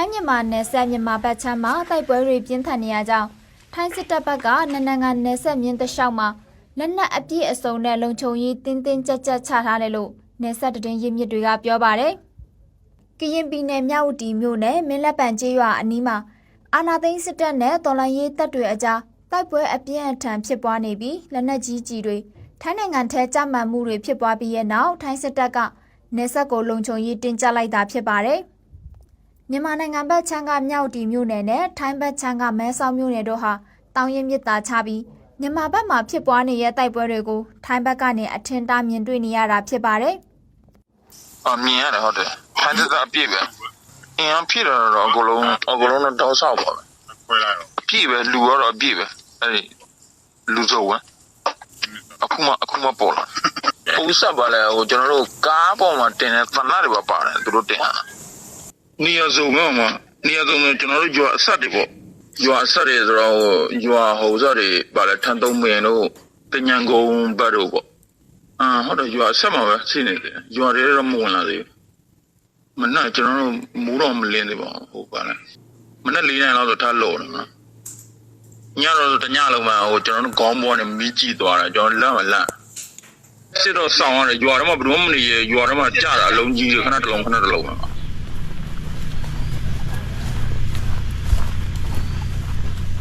ထိုင်းမြန်မာနယ်စပ်မြန်မာဘက်ချမ်းမှာတိုက်ပွဲတွေပြင်းထန်နေရကြောင်းထိုင်းစစ်တပ်ဘက်ကနနန်ကနယ်စပ်မြင်းတလျှောက်မှာလက်နက်အပြည့်အစုံနဲ့လုံခြုံရေးတင်းတင်းကြပ်ကြပ်ချထားတယ်လို့နယ်စပ်တရင်ရင်းမြစ်တွေကပြောပါတယ်။ကရင်ပြည်နယ်မြဝတီမြို့နယ်မင်းလက်ပံကျေးရွာအနီးမှာအာနာသိန်းစစ်တပ်နဲ့တော်လိုင်းရေးတပ်တွေအကြားတိုက်ပွဲအပြင်းအထန်ဖြစ်ပွားနေပြီးလက်နက်ကြီးကြီးတွေထိုင်းနိုင်ငံထဲကြမှန်မှုတွေဖြစ်ပွားပြီးရဲ့နောက်ထိုင်းစစ်တပ်ကနယ်စပ်ကိုလုံခြုံရေးတင်းကျပ်လိုက်တာဖြစ်ပါတယ်။ မြန်မာနိုင်ငံဘက်ချမ်းကမြောက်တီမြို့နယ်နဲ့ထိုင်းဘက်ချမ်းကမဲဆောက်မြို့နယ်တို့ဟာတောင်ရင်မြစ်တာချပြီးမြန်မာဘက်မှာဖြစ်ပွားနေတဲ့တိုက်ပွဲတွေကိုထိုင်းဘက်ကနေအထင်တားမြင်တွေ့နေရတာဖြစ်ပါတယ်။အမြင်ရတယ်ဟုတ်တယ်ထိုင်းသက်သာအပြည့်ပဲအင်းအဖြစ်တော့အကုန်လုံးအကုန်လုံးတော့တောက်ဆောက်ပါပဲခွဲလိုက်တော့အပြည့်ပဲလူကတော့အပြည့်ပဲအဲ့ဒီလူစုံဝဲအခုမှအခုမှပေါ်လာဟိုဆက်ပါလေဟိုကျွန်တော်တို့ကားပေါ်မှာတင်တဲ့သနာတွေပါပါတယ်သူတို့တင်တာ နေရာစုံကမှနေရာစုံကကျွန်တော်တို့ကြွာအဆက်တွေပေါ့ကြွာအဆက်တွေဆိုတော့ဟိုကြွာဟိုဆက်တွေပါလေထန်သုံးမင်းတို့တညံကုန်းဘတ်တို့ပေါ့အာဟုတ်တယ်ကြွာအဆက်မှာပဲရှိနေတယ်ကြွာတွေတော့မဝင်လာသေးဘူးမနက်ကျွန်တော်တို့မူးတော့မလင်းသေးပါဘူးဟုတ်ပါလားမနက်၄နိုင်လောက်ဆိုထားလို့နော်ညတော့တညလုံးမှဟိုကျွန်တော်တို့ခေါင်းပေါ်နဲ့မီးကြည့်သွားတာကျွန်တော်လက်မလက်စစ်တော့ဆောင်းရတယ်ရွာတော့မဘယ်တော့မှမနေရရွာတော့မှကြာတာအလုံးကြီးခဏတစ်လုံးခဏတစ်လုံးပါ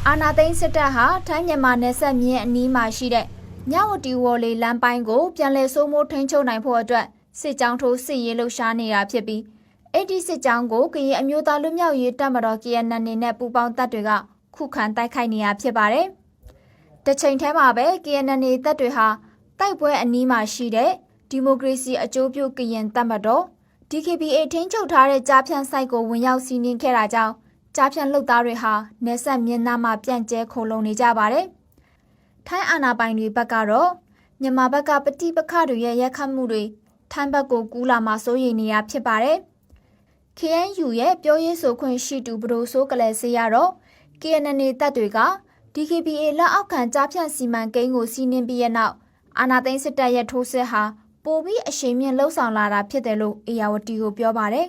အာနာသိန်းစစ်တပ်ဟာထိုင်းမြန်မာနယ်စပ်မြင်းအနီးမှာရှိတဲ့မြဝတီဝေါ်လီလမ်းပိုင်းကိုပြန်လည်စိုးမိုးထိန်းချုပ်နိုင်ဖို့အတွက်စစ်ကြောင်းထိုးစစ်ရေးလှုပ်ရှားနေတာဖြစ်ပြီးအဲ့ဒီစစ်ကြောင်းကိုကရင်အမျိုးသားလူမျိုးရေးတပ်မတော် KNN နဲ့ပူးပေါင်းတပ်တွေကခုခံတိုက်ခိုက်နေတာဖြစ်ပါတယ်။တစ်ချိန်တည်းမှာပဲ KNN တပ်တွေဟာတိုက်ပွဲအနီးမှာရှိတဲ့ဒီမိုကရေစီအကျိုးပြုကရင်တပ်မတော် DKBA ထိန်းချုပ်ထားတဲ့ကြားဖြန့်ဆိုင်ကိုဝင်ရောက်စီးနင်းခဲ့တာကြောင့် ကြားဖြန့်လုပ်သားတွေဟာနေဆက်မျက်နှာမှာပြန့်ကျဲခုံလုံနေကြပါတယ်။ထိုင်းအာဏာပိုင်တွေဘက်ကတော့မြန်မာဘက်ကပဋိပက္ခတွေရဲ့ရက်ခတ်မှုတွေထိုင်းဘက်ကိုကူးလာမှစိုးရိမ်နေရဖြစ်ပါတယ်။ KNU ရဲ့ပြောရေးဆိုခွင့်ရှိသူဘဒိုဆိုးကလေးစေးရတော့ KNN တပ်တွေက DKBA လက်အောက်ခံကြားဖြန့်စီမံကိန်းကိုစီးနင်းပြီးရဲ့နောက်အာဏာသိမ်းစစ်တပ်ရဲ့ထိုးစစ်ဟာပိုပြီးအရှိန်မြင့်လှုပ်ဆောင်လာတာဖြစ်တယ်လို့အေယာဝတီကိုပြောပါတယ်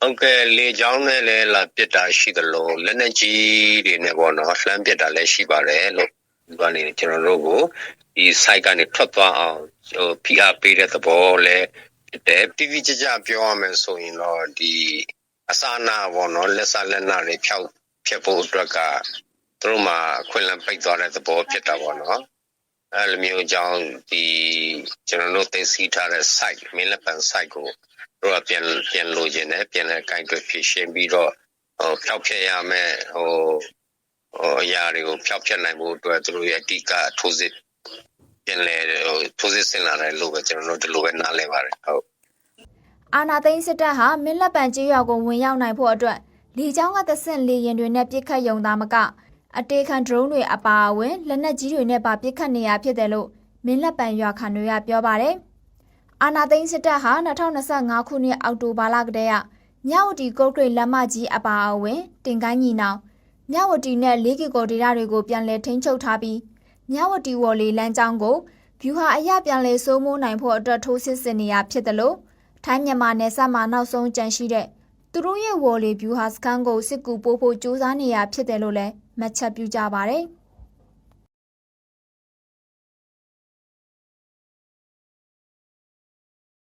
ဟုတ်ကဲ့လေချောင်းနဲ့လည်းလာပစ်တာရှိသလိုလက်နက်ကြီးတွေနဲ့ပေါ့နော်လှမ်းပစ်တာလည်းရှိပါတယ်လို့ဒီကနေကျွန်တော်တို့ကိုဒီ site ကနေထွက်သွားအောင်ဟို PR ပေးတဲ့သဘောလည်းဖြစ်တယ်တိတိကျကျပြောရမယ်ဆိုရင်တော့ဒီအစာနာပေါ့နော်လက်စားလက်နာတွေဖြောက်ဖြတ်ဖို့အတွက်ကသူတို့မှာခွင့်လန်းပိတ်သွားတဲ့သဘောဖြစ်တာပေါ့နော်အဲလိုမျိုးကြောင့်ဒီကျွန်တော်တို့သိသိထားတဲ့ site မင်းလက်ပံ site ကို တို့ကပြန်ပြန်လိုချင်တယ်ပြန်လဲကိုင်တွယ်ဖြည့်ရှင်းပြီးတော့ဟိုဖျောက်ဖျက်ရမယ်ဟိုဟိုအရာတွေကိုဖျောက်ဖျက်နိုင်ဖို့အတွက်သူတို့ရဲ့အဓိကထိုးစစ်ပြန်လဲဟိုထိုးစစ်ဆင်လာတယ်လို့ပဲကျွန်တော်တို့ဒီလိုပဲနားလည်ပါတယ်ဟုတ်။အာနာသိန်းစစ်တပ်ဟာမင်းလက်ပံကျေးရွာကိုဝင်ရောက်နိုင်ဖို့အတွက်လေကြောင်းကသဆင့်လေရင်တွေနဲ့ပစ်ခတ်ယုံသားမကအတေခံဒရုန်းတွေအပါအဝင်လက်နက်ကြီးတွေနဲ့ပါပစ်ခတ်နေရဖြစ်တယ်လို့မင်းလက်ပံရွာခံတွေကပြောပါတယ်။ အာနာသိန်းစစ်တပ်ဟာ2025ခုနှစ်အောက်တိုဘာလကတည်းကမြဝတီကုတ်ဂရိတ်လမ်းမကြီးအပါအဝင်တင်ကိုင်းညီနောင်မြဝတီနဲ့လေးကီကိုဒေတာတွေကိုပြန်လည်ထိန်းချုပ်ထားပြီးမြဝတီဝေါ်လီလမ်းကြောင်းကိုဗျူဟာအရပြန်လည်စိုးမိုးနိုင်ဖို့အတွက်ထိုးစစ်ဆင်နေရဖြစ်တယ်လို့ထိုင်းမြန်မာနယ်စပ်မှာနောက်ဆုံးကြန့်ရှိတဲ့သူတို့ရဲ့ဝေါ်လီဗျူဟာစခန်းကိုစစ်ကူပို့ဖို့ကြိုးစားနေရဖြစ်တယ်လို့လည်းမှတ်ချက်ပြုကြပါတယ်။